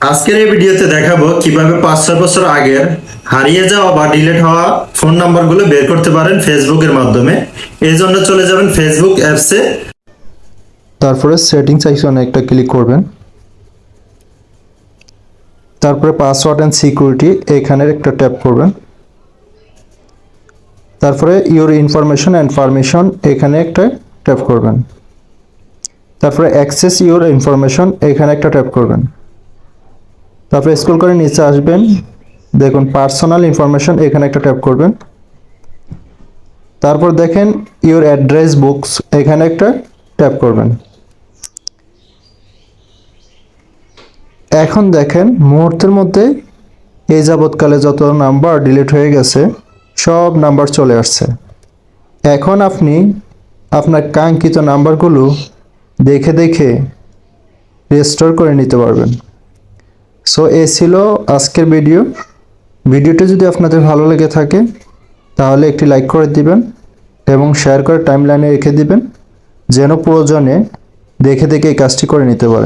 আজকের এই ভিডিওতে দেখাবো কীভাবে পাঁচ, ছয় বছর আগের হারিয়ে যাওয়া বা ডিলিট হওয়া ফোন নাম্বারগুলো বের করতে পারেন ফেসবুকের মাধ্যমে। এই জন্য চলে যাবেন ফেসবুক অ্যাপসে। তারপরে সেটিংস আইকনে একটা ক্লিক করবেন। তারপরে পাসওয়ার্ড অ্যান্ড সিকিউরিটি এখানে একটা ট্যাপ করবেন। তারপরে ইউর ইনফরমেশন অ্যান্ড পারমিশন এখানে একটা ট্যাপ করবেন। তারপরে অ্যাক্সেস ইউর ইনফরমেশন এখানে একটা ট্যাপ করবেন। তারপরে স্ক্রল করে নিচে আসবেন। দেখুন পার্সোনাল ইনফরমেশন এখানে একটা ট্যাপ করবেন। তারপর দেখেন ইউর অ্যাড্রেস বুকস এখানে একটা ট্যাপ করবেন। এখন দেখেন, মুহূর্তের মধ্যে এই যাবৎকালে যত নাম্বার ডিলিট হয়ে গেছে, সব নাম্বার চলে আসছে। এখন আপনি আপনার কাঙ্ক্ষিত নাম্বারগুলো দেখে দেখে রেস্টোর করে নিতে পারবেন। সো এ ছিল আজকের ভিডিও ভিডিওটি যদি আপনাদের ভালো লেগে থাকে, তাহলে একটি লাইক করে দিবেন এবং শেয়ার করে টাইমলাইনে রেখে দিবেন, যেন প্রয়োজনে দেখে দেখে এই কাজটি করে নিতে পারেন।